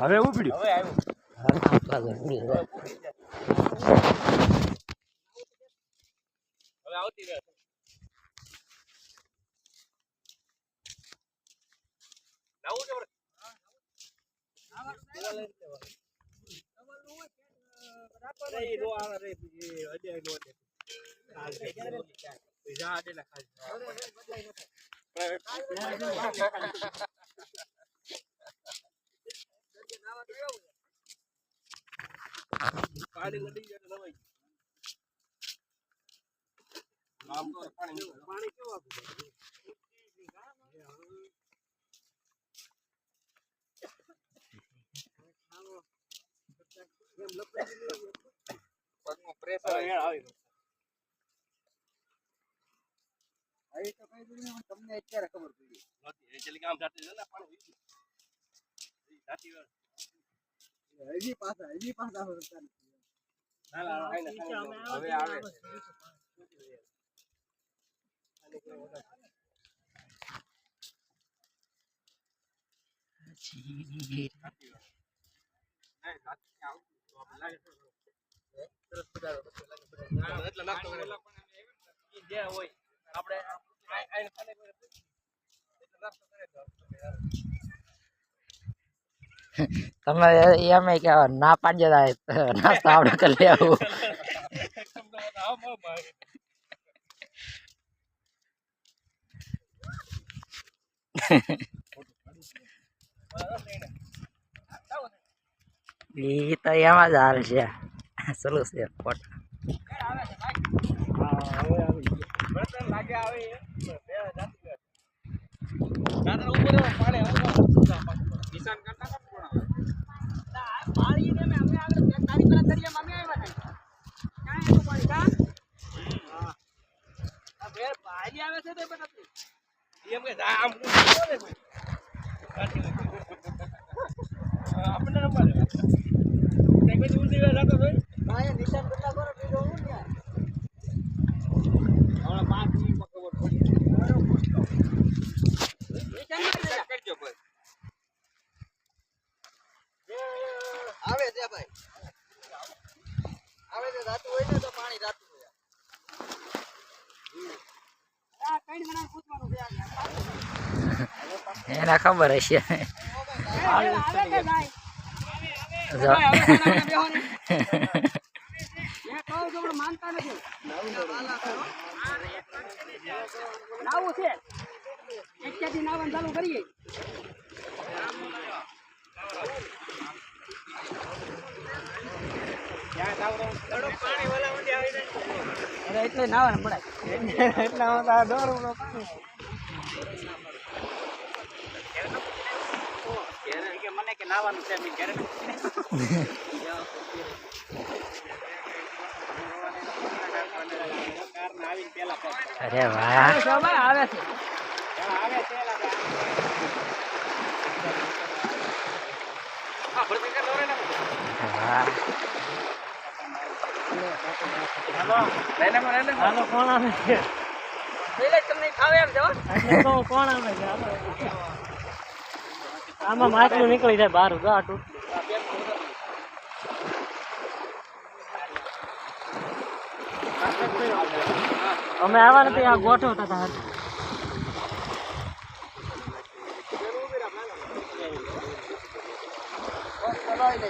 હવે ઉપડ્યું હવે આવ્યું હવે આવતી રહે. નાવું પાણી નદી જાય નવાઈ પાણી કેવું આપું? પગમાં પ્રેશર આવી આવી તો કઈ દીધું ને તમને અત્યારે ખબર પડી. નહોતી. એ છેલ્લે જાતી જાય ને પાણી જાતી હોય. હજી પાછા હજી પાછા નથી. ના, ના, હવે આવે નહીં, તમે એમ કે ના પાડી દેતા નાસ્તો આપણે કરી લેવું. એકદમ તો આમ આમ આવે. એ તો એમાં જ હાલ છે. સલું છે પોટ આવે છે. એમ કે આમ આવે છે ભાઈ. આવે છે જાતું હોય ને તો પાણી જાતું હોય. આ કઈ પૂછવાનું છે ખબર હશે. એટલે નાવાનું પડાય. એટલા દોરું નાવાનું છે મેં ઘરે અરે વાહ આવે છે લઈ નાખો. પેલે જ તમને ખાવે એમ છે હો. આમાં માટલું નીકળી જાય બહાર જો આ અમે આવા નથી આ ગોઠવતા હતા દબાવી